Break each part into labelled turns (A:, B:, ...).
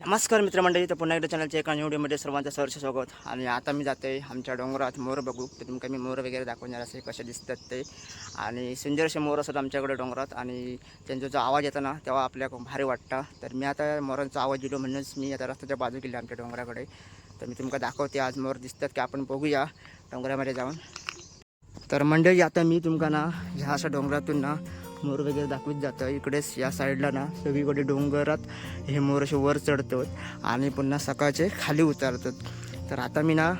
A: नमस्कार मित्रमंडळी तर पुन्हा एकदा चॅनलच्या एका व्हिडिओमध्ये सर्वांचं सहर्ष स्वागत. आणि आता मी जाते आमच्या डोंगरात मोर बघू. तर तुमका मी मोर वगैरे दाखवणार असे कसे दिसतात ते. आणि सुंदर असे मोर असतात आमच्याकडे डोंगरात. आणि त्यांचा जो आवाज येतो ना तेव्हा आपल्या भारी वाटतं. तर मी आता मोरांचा आवाज दिलो म्हणूनच मी आता रस्त्याच्या बाजू गेले आमच्या डोंगराकडे. तर मी तुमका दाखवते आज मोर दिसतात की आपण बघूया डोंगरामध्ये जाऊन. तर मंडळी आता मी तुमका ना ह्या अशा डोंगरातून ना मोर वगैरे दाखवीत जातं. इकडेच या साईडला ना सगळीकडे डोंगरात हे मोर असे वर चढतात आणि पुन्हा सकाळचे खाली उतरतात. तर आता मी ना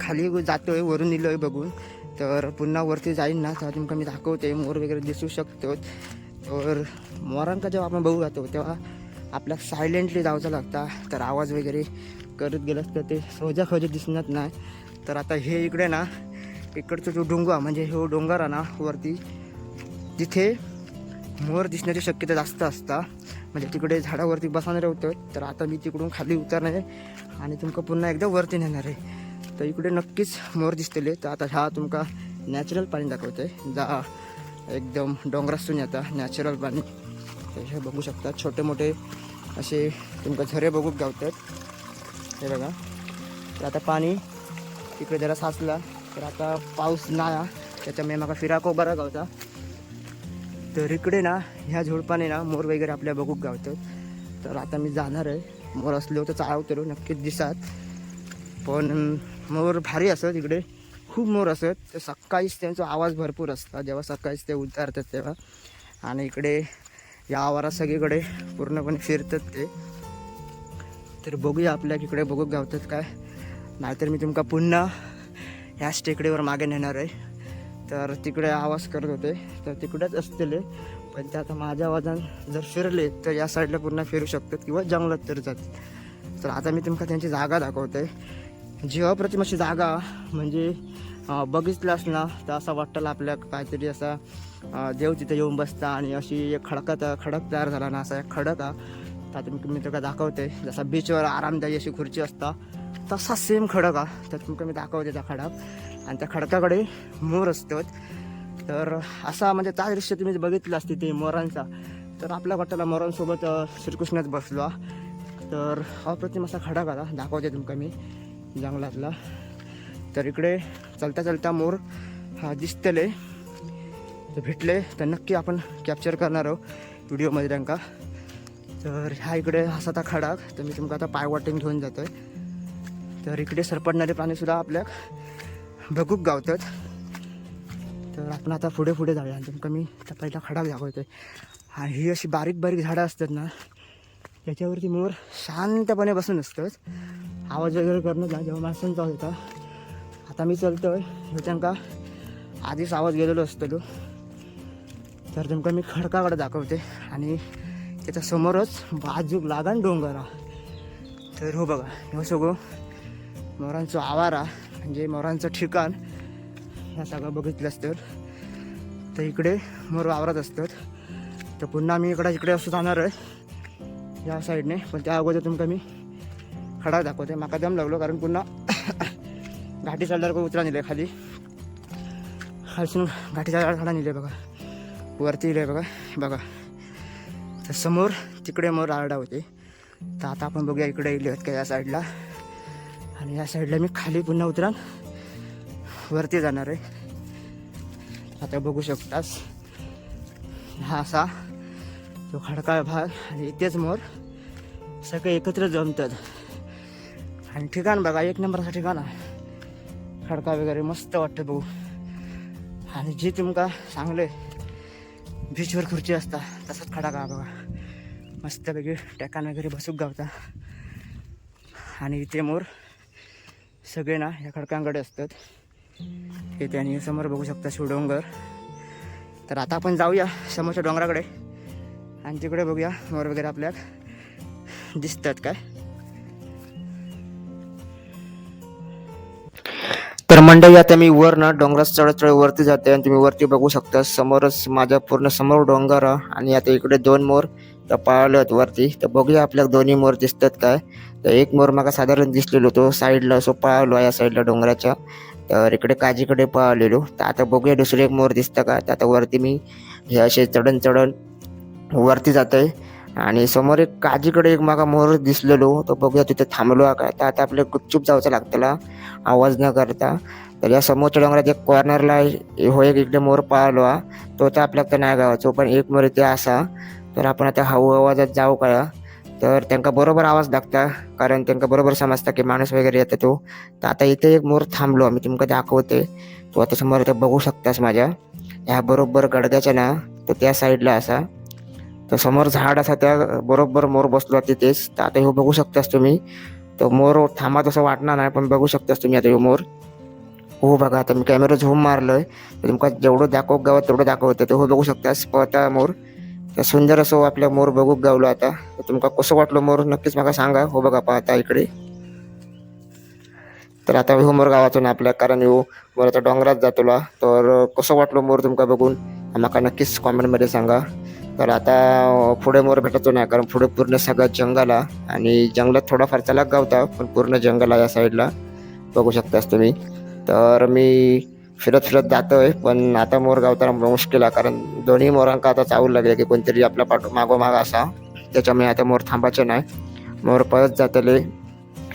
A: खाली जातो आहे वरून आहे बघून. तर पुन्हा वरती जाईन ना तेव्हा तुमका मी दाखवते. मोर वगैरे दिसू शकतो तर मोरांका जेव्हा आपण बघू जातो तेव्हा आपल्या सायलेंटली जावचं लागता. तर आवाज वगैरे करत गेलं तर ते सहजासहजी दिसणार नाही. तर आता हे इकडे ना इकडचं जो डोंगर म्हणजे हे डोंगर आहे ना वरती जिथे मोर दिसण्याची शक्यता जास्त असता म्हणजे तिकडे झाडावरती बसवणारे होतं तर आता मी तिकडून खाली उतरणार आहे आणि तुमका पुन्हा एकदा वरती नेणार आहे. तर इकडे नक्कीच मोर दिसतले तर आता ह्या तुमका नॅचरल पाणी दाखवते जा एकदम डोंगरासून येता नॅचरल पाणी. हे बघू शकता छोटे मोठे असे तुमका झरे बघूक गावतात. हे बघा. तर आता पाणी तिकडे जरा साचला तर आता पाऊस ना त्याच्यामुळे मला फिराको बरा गावता तर इकडे ना ह्या झुडपाने ना मोर वगैरे आपल्या बघूक गावतात. तर आता मी जाणार आहे. मोर असलो तर चाळवतो नक्कीच दिसात पण मोर भारी असत इकडे. खूप मोर असत. तर सकाळीच त्यांचा आवाज भरपूर असता. जेव्हा सकाळीच ते उतारतात तेव्हा. आणि इकडे या आवारात सगळीकडे पूर्णपणे फिरतात ते. तर बघूया आपल्या इकडे बघूक गावतात काय. नाहीतर मी तुमका पुन्हा ह्याच टेकडीवर मागे नेणार आहे. तर तिकडे आवाज करत होते. तर तिकडेच असलेले पण ते आता माझ्या आवाजान जर फिरले तर या साईडला पूर्ण फिरू शकतात किंवा जंगलात तर जातात तर आता मी तुमका त्यांची जागा दाखवते. जी अप्रतिम अशी जागा म्हणजे अं, बघितलास ना तर असं वाटतं आपल्या काहीतरी असा देव तिथे येऊन बसता आणि अशी एक खडकात खडक तयार झाला ना असा एक खडक हा. तर मी मी तुका दाखवते. जसा बीचवर आरामदायी अशी खुर्ची असता तसा सेम खडक हा. तर तुमका मी दाखवते त्या खडक. आणि त्या खडकाकडे मोर असतात. तर असा म्हणजे त्या दृश्य तुम्ही बघितलं असते ते मोरांचा तर आपल्या गटाला मोरांसोबत श्रीकृष्णात बसलो. तर अप्रतिम असा खडक आला. दाखवते तुमका मी जंगलातला. तर इकडे चलता चलता मोर हा दिसतले. तर भेटले. तर नक्की आपण कॅप्चर करणार आहोत व्हिडिओमध्ये त्यांका. तर ह्या इकडे असा आता खडाक. तर मी तुमका आता पाय वाटेन घेऊन जातोय. तर इकडे सरपडणारे प्राणीसुद्धा आपल्या बघूक गावतात. तर आपण आता पुढे पुढे जाऊया. आणि तुमका मी त्या पहिला खडाक दाखवतोय. आणि ही अशी बारीक बारीक झाडं असतात ना त्याच्यावरती मोर शांतपणे बसून असतात आवाज वगैरे करणं ना जेव्हा माणसांचा आवाज होता. आता मी चलतोय. त्यांना आधीच आवाज गेलेलो असतो तर तुमका मी खडकाकडे दाखवते. आणि त्याच्या समोरच बाजूक लागण डोंगरा. तर हो बघा हे सगळं मोरांचो आवारा. म्हणजे मोरांचं ठिकाण ह्या सगळं बघितलं असतं तर इकडे मोर वावरत असतात. तर पुन्हा मी इकडं इकडे असं जाणार आहे या साईडने. पण त्या अगोदर तुमका मी खडा दाखवते. माका दम लागलो कारण पुन्हा घाटी चालल्यावर काही उतरा नेले खाली. अजून घाटी चढल्यावर खडा नेले बघा. वरती इले बघा बघा. तर समोर तिकडे मोर आरडा होते. तर आता आपण बघूया इकडे इले आहेत का या साईडला. आणि या साईडला मी खाली पुन्हा उतरान. वरती जाणार आहे. आता बघू शकतास. हा असा तो खडकाळ भाग आणि इथेच मोर. सगळे एकत्र जमतात. आणि ठिकाण बघा एक नंबरचं ठिकाण आहे. खडका वगैरे मस्त वाटतं बघू. आणि जे तुमका चांगले बीचवर खुर्ची असता तसंच खडाका बघा. मस्तपैकी टॅकान वगैरे बसूक गावता. आणि इथे मोर. सगळे ना या खडकांकडे असतात. हे त्यांनी समोर बघू शकता शिवडोंगर. तर आता आपण जाऊया समोरच्या डोंगराकडे. आणि तिकडे बघूया मोर वगैरे आपल्या दिसतात काय. तर मंडळी आता मी वर ना डोंगरात चढत चढत वरती जाते आणि तुम्ही वरती बघू शकता समोरच माझ्या पूर्ण समोर डोंगर आहे. आणि आता इकडे दोन मोर. तर पाळलेत वरती. तर बघूया आपल्या दोन्ही मोर दिसतात काय. तर एक मोर मागा साधारण दिसलेलो तो साईडला असो पाळलो या साईडला डोंगराच्या. तर इकडे काजीकडे पळालेलो. तर आता बघूया दुसरे एक मोर दिसतं का. तर आता वरती मी हे असे चढण चढण वरती आहे
B: आणि समोर एक काजीकडे एक मागा मोर दिसलेलो. तो बघूया तिथे थांबलो का. तर आता आपल्याला गुपचूप जायचं लागतला आवाज न करता. तर या समोरच्या डोंगरात एक कॉर्नरला हो एक इकडे मोर पाळलो हा. तो तर आपल्याला तर नाही गावाचो. पण एक मोर इथे असा. तर आपण आता हाऊ आवाजात जाऊ का? तर त्यांना बरोबर आवाज लागता कारण त्यांना बरोबर समजता की माणूस वगैरे येतो तो. तर आता इथे एक मोर थांबलो आम्ही तुमका दाखवते. तो आता समोर इथे बघू शकतास माझ्या. ह्या बरोबर गडग्याच्या ना तर त्या साईडला असा. तर समोर झाड असा त्या बरोबर मोर बसलो तिथेच. तर आता ह्यो बघू शकतास तुम्ही. तो मोर थांबा तसं वाटणार नाही पण बघू शकतास तुम्ही आता ह्यो मोर. हो बघा आता मी कॅमेरा झूम मारलोय. आहे तुमका जेवढं दाखव गावात तेवढं दाखवतं. तर हो बघू शकतास पळता मोर. तर सुंदर असो आपल्या मोर बघूक गावलो आता. तर तुमका कसं वाटलं मोर? नक्कीच मला सांगा. हो बघा पाहता इकडे. तर आता हो मोर गावातून आपल्या कारण हो, येऊ मोर आता डोंगरात जातोला. तर कसं वाटलं मोर तुमका बघून? माका नक्कीच कॉमेंटमध्ये सांगा. तर आता पुढे मोर भेटतो नाही कारण पुढे पूर्ण सगळं जंगल आहे. आणि जंगलात थोडाफार चला गावता पण पूर्ण जंगल आहे या साईडला. बघू शकतास तुम्ही. तर मी फिरत फिरत जातोय पण आता मोर गावताना मुश्किल आहे कारण दोन्ही मोरांका आता चावू लागले की कोणतरी आपला पाठो मागोमाग असा. त्याच्यामुळे आता मोर थांबायचे नाही. मोर पळत जातले.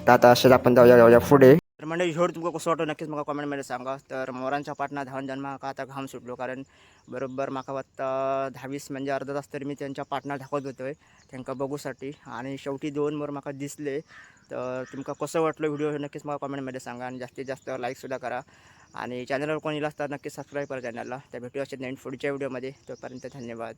B: तर आता असेच आपण जाऊया जाऊया पुढे. तर म्हणजे ह्योड तुमका कसं वाटतं? नक्कीच मला कॉमेंटमध्ये सांगा. तर मोरांच्या पाटणा धावून जाऊन म्हाका आता घाम सुटलो कारण बरोबर म्हाका वाटतं दहावीस म्हणजे अर्धा तास तरी मी त्यांच्या पाटणा धावत आहे त्यांना बघूसाठी. आणि शेवटी दोन मोर म्हाका दिसले. तर तुमका कसं वाटलं व्हिडिओ नक्कीच मला कॉमेंटमध्ये सांगा. आणि जास्तीत जास्त लाईकसुद्धा करा. आणि चॅनलवर कोणी असतात नक्की सबस्क्राईब करा चॅनलला तर भेटू असे नेन पुढच्या व्हिडिओमध्ये तोपर्यंत धन्यवाद.